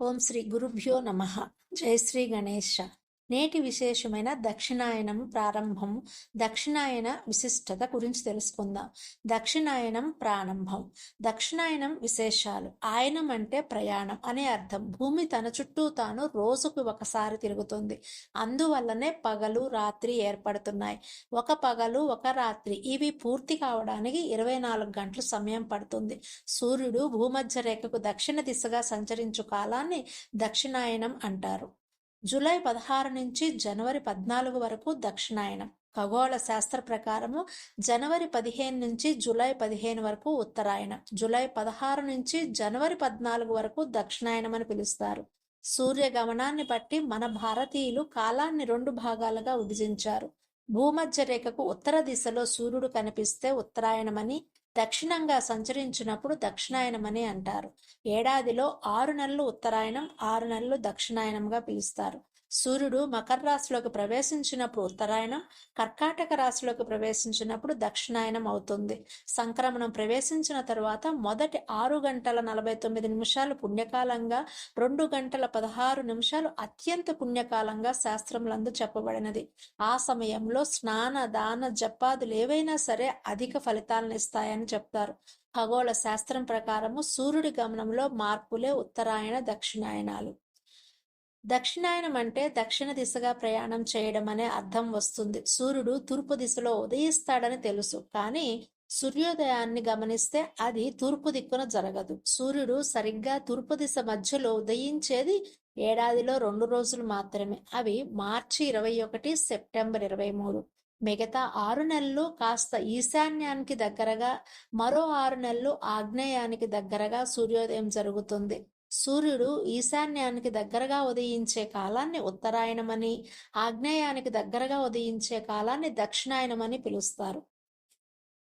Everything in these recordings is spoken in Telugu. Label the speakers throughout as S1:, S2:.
S1: ఓం శ్రీ గురుభ్యో నమ. జై శ్రీ గణేశ. నేటి విశేషమైన దక్షిణాయనం ప్రారంభం. దక్షిణాయన విశిష్టత గురించి తెలుసుకుందాం. దక్షిణాయనం ప్రారంభం. దక్షిణాయనం విశేషాలు. ఆయనం అంటే ప్రయాణం అనే అర్థం. భూమి తన చుట్టూ తాను రోజుకు ఒకసారి తిరుగుతుంది. అందువల్లనే పగలు రాత్రి ఏర్పడుతున్నాయి. ఒక పగలు ఒక రాత్రి. ఇవి పూర్తి కావడానికి ఇరవై నాలుగు గంటలు సమయం పడుతుంది. సూర్యుడు భూమధ్య రేఖకు దక్షిణ దిశగా సంచరించు కాలాన్ని దక్షిణాయనం అంటారు. జూలై పదహారు నుంచి జనవరి పద్నాలుగు వరకు దక్షిణాయనం. ఖగోళ శాస్త్ర ప్రకారము జనవరి పదిహేను నుంచి జూలై పదిహేను వరకు ఉత్తరాయణం. జూలై పదహారు నుంచి జనవరి పద్నాలుగు వరకు దక్షిణాయనం అని పిలుస్తారు. సూర్య గమనాన్ని బట్టి మన భారతీయులు కాలాన్ని రెండు భాగాలుగా విభజించారు. భూమధ్య రేఖకు ఉత్తర దిశలో సూర్యుడు కనిపిస్తే ఉత్తరాయణమని దక్షిణంగా సంచరించినప్పుడు దక్షిణాయనమని అంటారు. ఏడాదిలో ఆరు నెలలు ఉత్తరాయణం ఆరు నెలలు దక్షిణాయనంగా పిలుస్తారు. సూర్యుడు మకర రాశిలోకి ప్రవేశించినప్పుడు ఉత్తరాయణం కర్కాటక రాశిలోకి ప్రవేశించినప్పుడు దక్షిణాయనం అవుతుంది. సంక్రమణం ప్రవేశించిన తర్వాత మొదటి ఆరు గంటల నలభై తొమ్మిది నిమిషాలు పుణ్యకాలంగా రెండు గంటల పదహారు నిమిషాలు అత్యంత పుణ్యకాలంగా శాస్త్రములందు చెప్పబడినది. ఆ సమయంలో స్నాన దాన జపాదులు ఏవైనా సరే అధిక ఫలితాలను ఇస్తాయని చెప్తారు. ఖగోళ శాస్త్రం ప్రకారము సూర్యుడి గమనంలో మార్పులే ఉత్తరాయణ దక్షిణాయనాలు. దక్షిణాయనం అంటే దక్షిణ దిశగా ప్రయాణం చేయడం అనే అర్థం వస్తుంది. సూర్యుడు తూర్పు దిశలో ఉదయిస్తాడని తెలుసు. కానీ సూర్యోదయాన్ని గమనిస్తే అది తూర్పు దిక్కున జరగదు. సూర్యుడు సరిగ్గా తూర్పు దిశ మధ్యలో ఉదయించేది ఏడాదిలో రెండు రోజులు మాత్రమే. అవి మార్చి ఇరవై ఒకటి సెప్టెంబర్ ఇరవై మూడు. మిగతా ఆరు నెలలు కాస్త ఈశాన్యానికి దగ్గరగా మరో ఆరు నెలలు ఆగ్నేయానికి దగ్గరగా సూర్యోదయం జరుగుతుంది. సూర్యుడు ఈశాన్యానికి దగ్గరగా ఉదయించే కాలాన్ని ఉత్తరాయణమని ఆగ్నేయానికి దగ్గరగా ఉదయించే కాలాన్ని దక్షిణాయనమని పిలుస్తారు.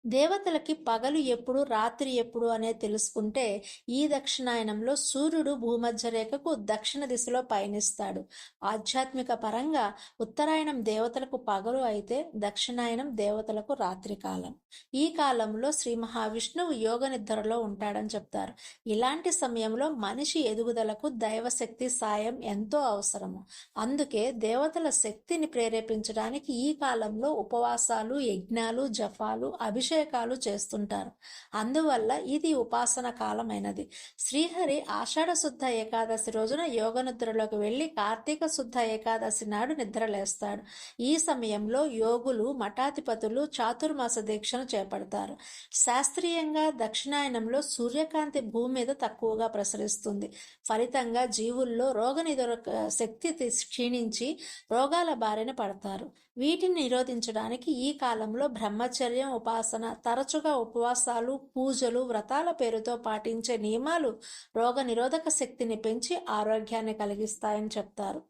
S1: దేవతలకి పగలు ఎప్పుడు రాత్రి ఎప్పుడు అనేది తెలుసుకుంటే ఈ దక్షిణాయనంలో సూర్యుడు భూమధ్య రేఖకు దక్షిణ దిశలో పయనిస్తాడు. ఆధ్యాత్మిక పరంగా ఉత్తరాయణం దేవతలకు పగలు అయితే దక్షిణాయనం దేవతలకు రాత్రి కాలం. ఈ కాలంలో శ్రీ మహావిష్ణువు యోగ నిద్రలో ఉంటాడని చెప్తారు. ఇలాంటి సమయంలో మనిషి ఎదుగుదలకు దైవశక్తి సాయం ఎంతో అవసరము. అందుకే దేవతల శక్తిని ప్రేరేపించడానికి ఈ కాలంలో ఉపవాసాలు యజ్ఞాలు జపాలు అభిషేక అభిషేకాలు చేస్తుంటారు. అందువల్ల ఇది ఉపాసన కాలమైనది. శ్రీహరి ఆషాఢ శుద్ధ ఏకాదశి రోజున యోగ నిద్రలోకి వెళ్ళి కార్తీక శుద్ధ ఏకాదశి నాడు నిద్రలేస్తాడు. ఈ సమయంలో యోగులు మఠాధిపతులు చాతుర్మాస దీక్షను చేపడతారు. శాస్త్రీయంగా దక్షిణాయనంలో సూర్యకాంతి భూమి మీద తక్కువగా ప్రసరిస్తుంది. ఫలితంగా జీవుల్లో రోగ నిరోధక శక్తి క్షీణించి రోగాల బారిన పడతారు. వీటిని నిరోధించడానికి ఈ కాలంలో బ్రహ్మచర్యం ఉపాసన తరచుగా ఉపవాసాలు పూజలు వ్రతాల పేరుతో పాటించే నియమాలు రోగ నిరోధక శక్తిని పెంచి ఆరోగ్యాన్ని కలిగిస్తాయని చెప్తారు.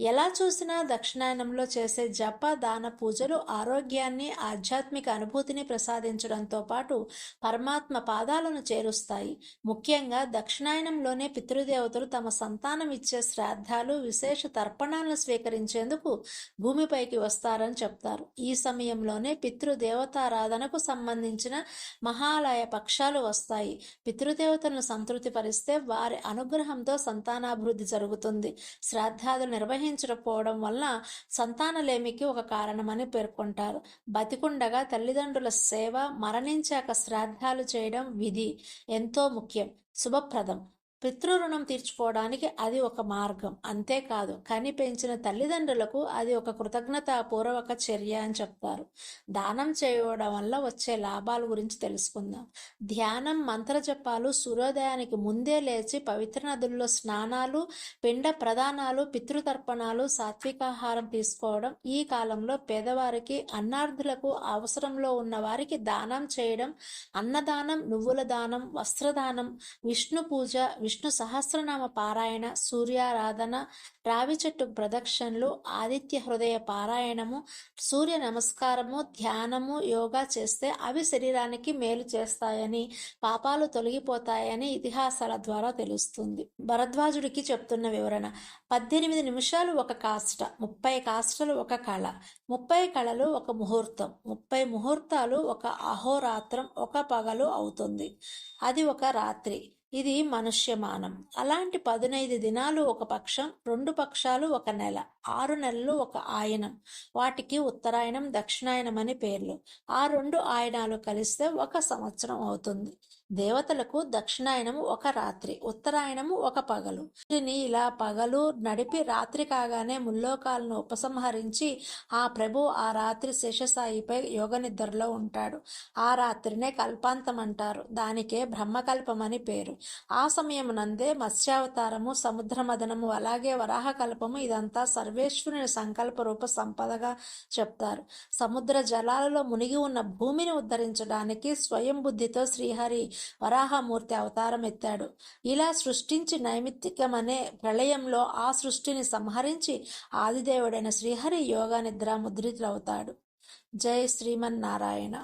S1: ఎలా చూసినా దక్షిణాయనంలో చేసే జప దాన పూజలు ఆరోగ్యాన్ని ఆధ్యాత్మిక అనుభూతిని ప్రసాదించడంతో పాటు పరమాత్మ పాదాలను చేరుస్తాయి. ముఖ్యంగా దక్షిణాయనంలోనే పితృదేవతలు తమ సంతానం ఇచ్చే శ్రాద్ధాలు విశేష తర్పణాలను స్వీకరించేందుకు భూమిపైకి వస్తారని చెప్తారు. ఈ సమయంలోనే పితృదేవతారాధనకు సంబంధించిన మహాలయ పక్షాలు వస్తాయి. పితృదేవతలను సంతృప్తిపరిస్తే వారి అనుగ్రహంతో సంతానాభివృద్ధి జరుగుతుంది. శ్రాద్ధాదులు నిర్వహించకపోవడం వల్ల సంతానలేమికి ఒక కారణమని పేర్కొంటారు. బతికుండగా తల్లిదండ్రుల సేవ మరణించాక శ్రాద్ధాలు చేయడం విధి ఎంతో ముఖ్యం. శుభప్రదం. పితృరుణం తీర్చుకోవడానికి అది ఒక మార్గం. అంతేకాదు కని పెంచిన తల్లిదండ్రులకు అది ఒక కృతజ్ఞతాపూర్వక చర్య అని చెప్తారు. దానం చేయడం వల్ల వచ్చే లాభాల గురించి తెలుసుకుందాం. ధ్యానం మంత్రజపాలు సూర్యోదయానికి ముందే లేచి పవిత్ర నదుల్లో స్నానాలు పిండ ప్రదానాలు పితృతర్పణాలు సాత్వికాహారం తీసుకోవడం ఈ కాలంలో పేదవారికి అన్నార్థులకు అవసరంలో ఉన్న వారికి దానం చేయడం అన్నదానం నువ్వుల దానం వస్త్రదానం విష్ణు పూజ విష్ణు సహస్రనామ పారాయణ సూర్యారాధన రావి చెట్టు ప్రదక్షిణలు ఆదిత్య హృదయ పారాయణము సూర్య నమస్కారము ధ్యానము యోగా చేస్తే అవి శరీరానికి మేలు చేస్తాయని పాపాలు తొలగిపోతాయని ఇతిహాసాల ద్వారా తెలుస్తుంది. భరద్వాజుడికి చెప్తున్న వివరణ. పద్దెనిమిది నిమిషాలు ఒక కాష్ట ముప్పై కాష్టలు ఒక కళ ముప్పై కళలు ఒక ముహూర్తం ముప్పై ముహూర్తాలు ఒక అహోరాత్రం ఒక పగలు అవుతుంది. అది ఒక రాత్రి. ఇది మనుష్యమానం. అలాంటి పదునైదు దినాలు ఒక పక్షం రెండు పక్షాలు ఒక నెల ఆరు నెలలు ఒక ఆయనం. వాటికి ఉత్తరాయణం దక్షిణాయనం అని పేర్లు. ఆ రెండు ఆయనాలు కలిస్తే ఒక సంవత్సరం అవుతుంది. దేవతలకు దక్షిణాయనము ఒక రాత్రి ఉత్తరాయణము ఒక పగలు. వీటిని ఇలా పగలు నడిపి రాత్రి కాగానే ముల్లోకాలను ఉపసంహరించి ఆ ప్రభు ఆ రాత్రి శేషసాయిపై యోగ నిద్రలో ఉంటాడు. ఆ రాత్రినే కల్పాంతం అంటారు దానికే బ్రహ్మకల్పమని పేరు. ఆ సమయమునందే మత్స్యావతారము సముద్రమదనము అలాగే వరాహ కల్పము ఇదంతా సర్వేశ్వరుని సంకల్ప రూప సంపదగా చెప్తారు. సముద్ర జలాలలో మునిగి ఉన్న భూమిని ఉద్ధరించడానికి స్వయం బుద్ధితో శ్రీహరి వరాహమూర్తి అవతారం ఎత్తాడు. ఇలా సృష్టించి నైమిత్తికమనే ప్రళయంలో ఆ సృష్టిని సంహరించి ఆదిదేవుడైన శ్రీహరి యోగా నిద్ర ముద్రితులవుతాడు జై శ్రీమన్నారాయణ.